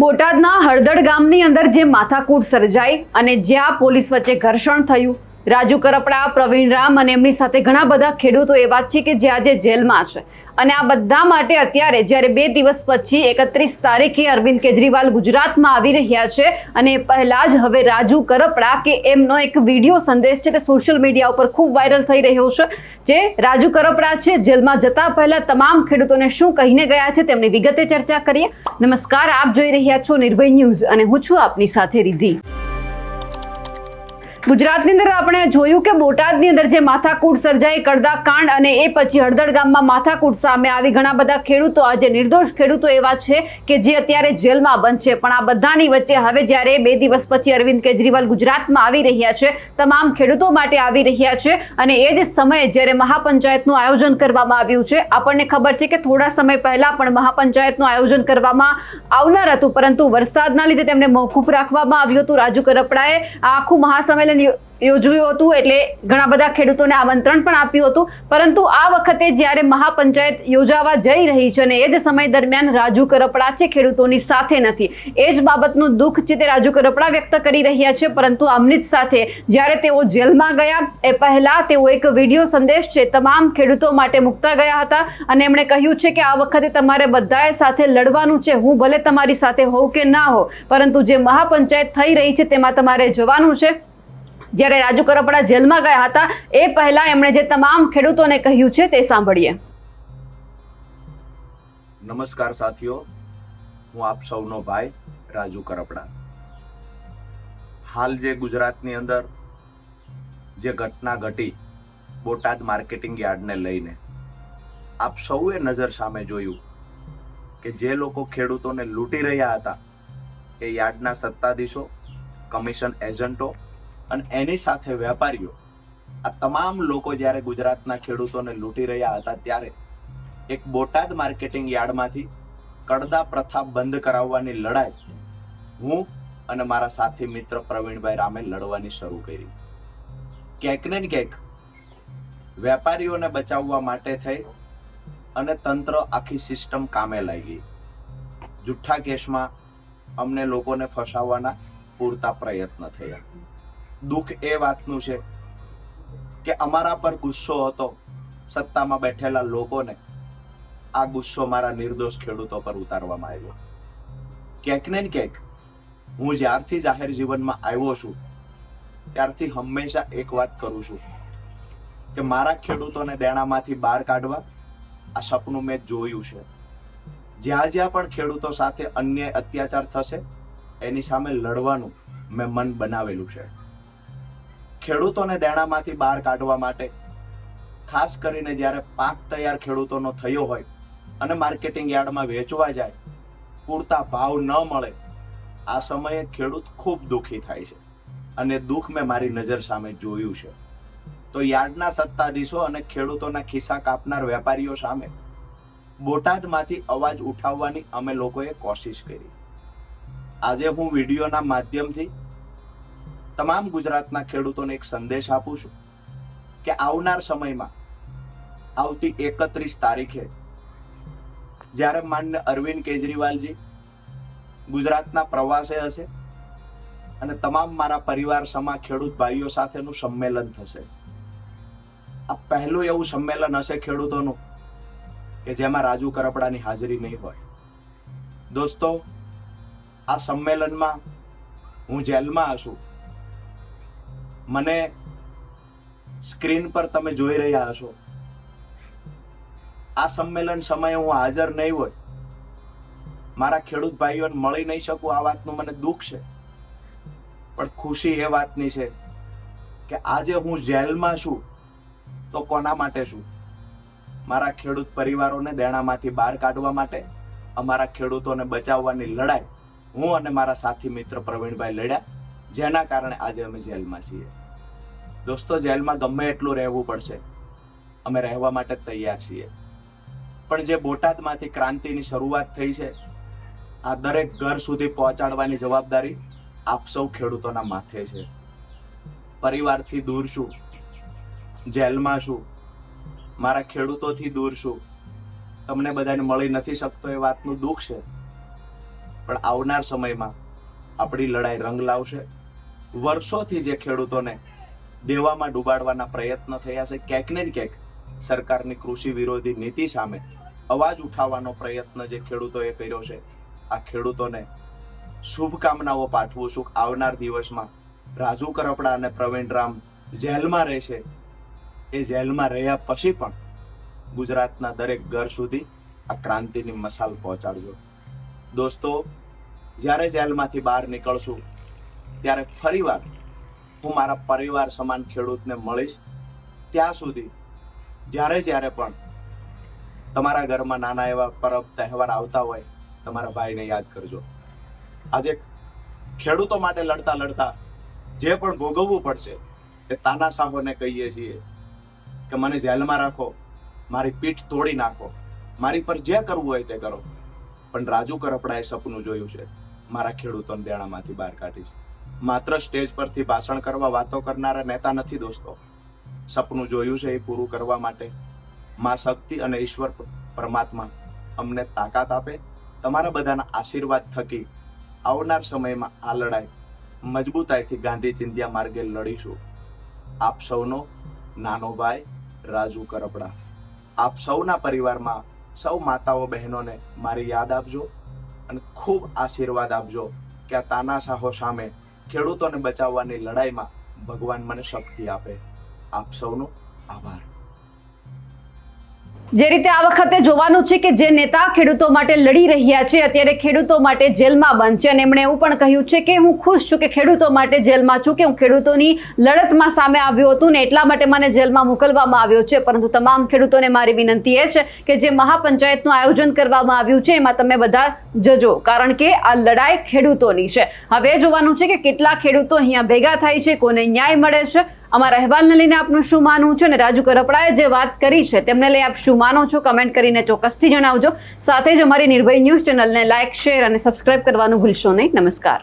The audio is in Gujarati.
બોટાદના હળદડ ગામની અંદર જે માથાકૂટ સર્જાઈ અને જ્યાં પોલીસ વચ્ચે ઘર્ષણ થયું રાજુ કરપડા, પ્રવીણ રામ અને એમની સાથે ઘણા બધા ખેડૂતો એવા છે કે જે આજે જેલમાં છે. અને આ બધા માટે અત્યારે, જ્યારે બે દિવસ પછી, એકત્રીસ તારીખે અરવિંદ કેજરીવાલ ગુજરાતમાં આવી રહ્યા છે અને પહેલા જ હવે રાજુ કરપડા કે એમનો એક વીડિયો સંદેશ છે તે સોશિયલ મીડિયા ઉપર ખૂબ વાયરલ થઈ રહ્યો છે જે રાજુ કરપડા છે જેલમાં જતા પહેલા તમામ ખેડૂતોને શું કહીને ગયા છે તેમની વિગતે ચર્ચા કરીએ. નમસ્કાર, આપ જોઈ રહ્યા છો નિર્ભય ન્યૂઝ અને હું છું આપની સાથે રિધિ ગુજરાતની અંદર આપણે જોયું કે બોટાદની અંદર જે માથાકૂટ સર્જાઈ કડદા કાંડ અને એ પછી હળદળ ગામમાં માથાકૂટ સામે આવી ઘણા બધા ખેડૂતો. આજે નિર્દોષ ખેડૂતો એવા છે કે જે અત્યારે જેલમાં બંધ છે પણ આ બધાની વચ્ચે હવે જ્યારે બે દિવસ પછી અરવિંદ કેજરીવાલ ગુજરાતમાં આવી રહ્યા છે, તમામ ખેડૂતો માટે આવી રહ્યા છે અને એ જ સમયે જ્યારે મહાપંચાયતનું આયોજન કરવામાં આવ્યું છે, આપણને ખબર છે કે થોડા સમય પહેલા પણ મહાપંચાયતનું આયોજન કરવામાં આવનાર હતું. પરંતુ વરસાદના લીધે તેમને મોકૂફ રાખવામાં આવ્યું હતું. રાજુ કરપડાએ આખું મહાસંમેલન યો- યોજ્યું હતું એટલે ઘણા બધા ખેડૂતોને આમંત્રણ પણ આપ્યું હતું. પરંતુ આ વખતે જ્યારે મહાપંચાયત યોજાવા જઈ રહી છે અને એ જ સમય દરમિયાન રાજુ કરપડા છે ખેડૂતોની સાથે નથી. એ જ બાબતનું દુઃખ છે તે રાજુ કરપડા વ્યક્ત કરી રહ્યા છે. પરંતુ અમૃત સાથે જ્યારે તેઓ જેલમાં ગયા, એ પહેલા તેઓ એક વીડિયો સંદેશ છે, તમામ ખેડૂતો માટે મૂકતા ગયા હતા અને એમણે કહ્યું છે કે આ વખતે તમારે બધાએ સાથે લડવાનું છે. હું ભલે તમારી સાથે હોઉં કે ના હો પરંતુ જે મહાપંચાયત થઈ રહી છે તેમાં તમારે જવાનું છે. જ્યારે રાજુ કરપડા જેલમાં ગયા હતા, એ પહેલા એમણે જે તમામ ખેડૂતોને કહ્યું છે તે સાંભળીએ. નમસ્કાર સાથીઓ, હું આપ સૌનો ભાઈ રાજુ કરપડા. હાલ જે ગુજરાતની અંદર જે ઘટના ઘટી બોટાદ માર્કેટિંગ યાર્ડને લઈને, આપ સૌએ નજર સામે જોયું કે જે લોકો ખેડૂતોને લૂંટી રહ્યા હતા, એ યાર્ડના સત્તાધીશો, કમિશન એજન્ટો અને એની સાથે વેપારીઓ. આ તમામ લોકો જ્યારે ગુજરાતના ખેડૂતોને લૂંટી રહ્યા હતા ત્યારે એક બોટાદ માર્કેટિંગ યાર્ડમાંથી કડદા પ્રથા બંધ કરાવવાની લડાઈ હું અને મારા સાથી મિત્ર પ્રવીણભાઈ રામે લડવાની શરૂ કરી. ક્યાંક ને ક્યાંક વેપારીઓને બચાવવા માટે થઈ અને તંત્ર આખી સિસ્ટમ કામે લાગી. જુઠ્ઠા કેસમાં અમને લોકોને ફસાવવાના પૂરતા પ્રયત્ન થયા. દુઃખ એ વાતનું છે કે અમારા પર ગુસ્સો હતો સત્તામાં બેઠેલા લોકોને. આ ગુસ્સો મારા નિર્દોષ ખેડૂતો પર ઉતારવામાં આવ્યો. ક્યાંક ને ક્યાંક હું જ્યારથી જાહેર જીવનમાં આવ્યો છું, ત્યારથી હંમેશા એક વાત કરું છું કે મારા ખેડૂતોને દેણામાંથી બહાર કાઢવા આ સપનું મેં જોયું છે. જ્યાં જ્યાં પણ ખેડૂતો સાથે અન્યાય, અત્યાચાર થશે, એની સામે લડવાનું મેં મન બનાવેલું છે. ખેડૂતોને દેણામાંથી બહાર કાઢવા માટે, ખાસ કરીને જ્યારે પાક તૈયાર ખેડૂતોનો થયો હોય અને માર્કેટિંગ યાર્ડમાં વેચવા જાય, પૂરતા ભાવ ન મળે, આ સમયે ખેડૂત ખૂબ દુઃખી થાય છે અને દુઃખ મેં મારી નજર સામે જોયું છે. તો યાર્ડના સત્તાધીશો અને ખેડૂતોના ખિસ્સા કાપનાર વેપારીઓ સામે બોટાદમાંથી અવાજ ઉઠાવવાની અમે લોકોએ કોશિશ કરી. આજે હું વિડીયોના માધ્યમથી તમામ ગુજરાતના ખેડૂતોને એક સંદેશ આપું છું કે આવનાર સમયમાં, આવતી એકત્રીસ તારીખે, જ્યારે માન્ય અરવિંદ કેજરીવાલજી ગુજરાતના પ્રવાસે હશે અને તમામ મારા પરિવાર સમા ખેડૂત ભાઈઓ સાથેનું સંમેલન થશે. આ પહેલું એવું સંમેલન હશે ખેડૂતોનું કે જેમાં રાજુ કરપડાની હાજરી નહીં હોય. દોસ્તો, આ સંમેલનમાં હું જેલમાં હશું મને સ્ક્રીન પર તમે જોઈ રહ્યા હશો. આ સંમેલન સમયે હું હાજર નહીં હોય. મારા ખેડૂત ભાઈઓને મળી નહીં શકું, આ વાતનું મને દુઃખ છે. પણ ખુશી એ વાતની છે કે આજે હું જેલમાં છું તો કોના માટે છું? મારા ખેડૂત પરિવારોને દેણામાંથી બહાર કાઢવા માટે, અમારા ખેડૂતોને બચાવવાની લડાઈ હું અને મારા સાથી મિત્ર પ્રવીણભાઈ લડ્યા. જેના કારણે આજે અમે જેલમાં છીએ. દોસ્તો, જેલમાં ગમે એટલું રહેવું પડશે. અમે રહેવા માટે તૈયાર છીએ. પણ જે બોટાદમાંથી ક્રાંતિની શરૂઆત થઈ છે, આ દરેક ઘર સુધી પહોંચાડવાની જવાબદારી આપ સૌ ખેડૂતોના માથે છે. પરિવારથી દૂર છું, જેલમાં છું, મારા ખેડૂતોથી દૂર છું. તમને બધાને મળી નથી શકતો એ વાતનું દુઃખ છે. પણ આવનાર સમયમાં આપણી લડાઈ રંગ લાવશે. વર્ષોથી જે ખેડૂતોને દેવામાં ડૂબાડવાના પ્રયત્ન થયા છે, ક્યાંક ને ક્યાંક સરકારની કૃષિ વિરોધી નીતિ સામે અવાજ ઉઠાવવાનો પ્રયત્ન જે ખેડૂતોએ કર્યો છે, આ ખેડૂતોને શુભકામનાઓ પાઠવું છું. આવનાર દિવસમાં રાજુ કરપડા અને પ્રવીણ રામ જેલમાં રહેશે. એ જેલમાં રહ્યા પછી પણ ગુજરાતના દરેક ઘર સુધી આ ક્રાંતિની મસાલ પહોંચાડજો. દોસ્તો, જ્યારે જેલમાંથી બહાર નીકળશું ત્યારે ફરીવાર હું મારા પરિવાર સમાન ખેડૂતને મળીશ. ત્યાં સુધી જ્યારે જ્યારે પણ તમારા ઘરમાં નાના એવા પરબ તહેવાર આવતા હોય, તમારા ભાઈને યાદ કરજો. આજે ખેડૂતો માટે લડતા લડતા જે પણ ભોગવવું પડશે, એ તાના સાહોને કહીએ છીએ કે મને જેલમાં રાખો, મારી પીઠ તોડી નાખો, મારી પર જે કરવું હોય તે કરો. પણ રાજુ કરપડાએ સપનું જોયું છે, મારા ખેડૂતોને દેણામાંથી બહાર કાઢીશ. માત્ર સ્ટેજ પરથી ભાષણ કરવા વાતો કરનારા નેતા નથી દોસ્તો. સપનું જોયું છે એ પૂરું કરવા માટે. માં શક્તિ અને ઈશ્વર પરમાત્મા અમને તાકાત આપે, તમારા બધાના આશીર્વાદ થકી આવનાર સમયમાં આ લડાઈ મજબૂતાઈથી ગાંધી ચિંધ્યા માર્ગે લડીશું. આપ સૌનો નાનો ભાઈ રાજુ કરપડા. આપ સૌના પરિવારમાં સૌ માતાઓ બહેનોને મારી યાદ આપજો અને ખૂબ આશીર્વાદ આપજો કે આ તાનાશાહો સામે ખેડૂતોને બચાવવાની લડાઈમાં ભગવાન મને શક્તિ આપે. આપ સૌનો આભાર. જે રીતે આ વખતે જોવાનું છે કે જે નેતા ખેડૂતો માટે લડી રહ્યા છે, અત્યારે ખેડૂતો માટે જેલમાં બંધ છે. અને એમણે એવું પણ કહ્યું છે કે હું ખુશ છું કે ખેડૂતો માટે જેલમાં છું, કે હું ખેડૂતોની લડતમાં સામે આવ્યો હતું ને એટલા માટે મને જેલમાં મોકલવામાં આવ્યો છે. પરંતુ તમામ ખેડૂતોને મારી વિનંતી એ છે કે જે મહાપંચાયતનું આયોજન કરવામાં આવ્યું છે, એમાં તમે બધા જજો. કારણ કે આ લડાઈ ખેડૂતોની છે. હવે જોવાનું છે કે કેટલા ખેડૂતો અહીંયા ભેગા થાય છે, કોને ન્યાય મળે છે અમારા અહેવાલને લઈને આપનું શું માનવું છે અને રાજુ કરપડાએ જે વાત કરી છે તેમને લઈ આપ શું માનો છો? કમેન્ટ કરીને ચોક્કસથી જણાવજો. સાથે જ અમારી નિર્ભય ન્યૂઝ ચેનલને લાઇક, શેર અને સબસ્ક્રાઇબ કરવાનું ભૂલશો નહીં. નમસ્કાર.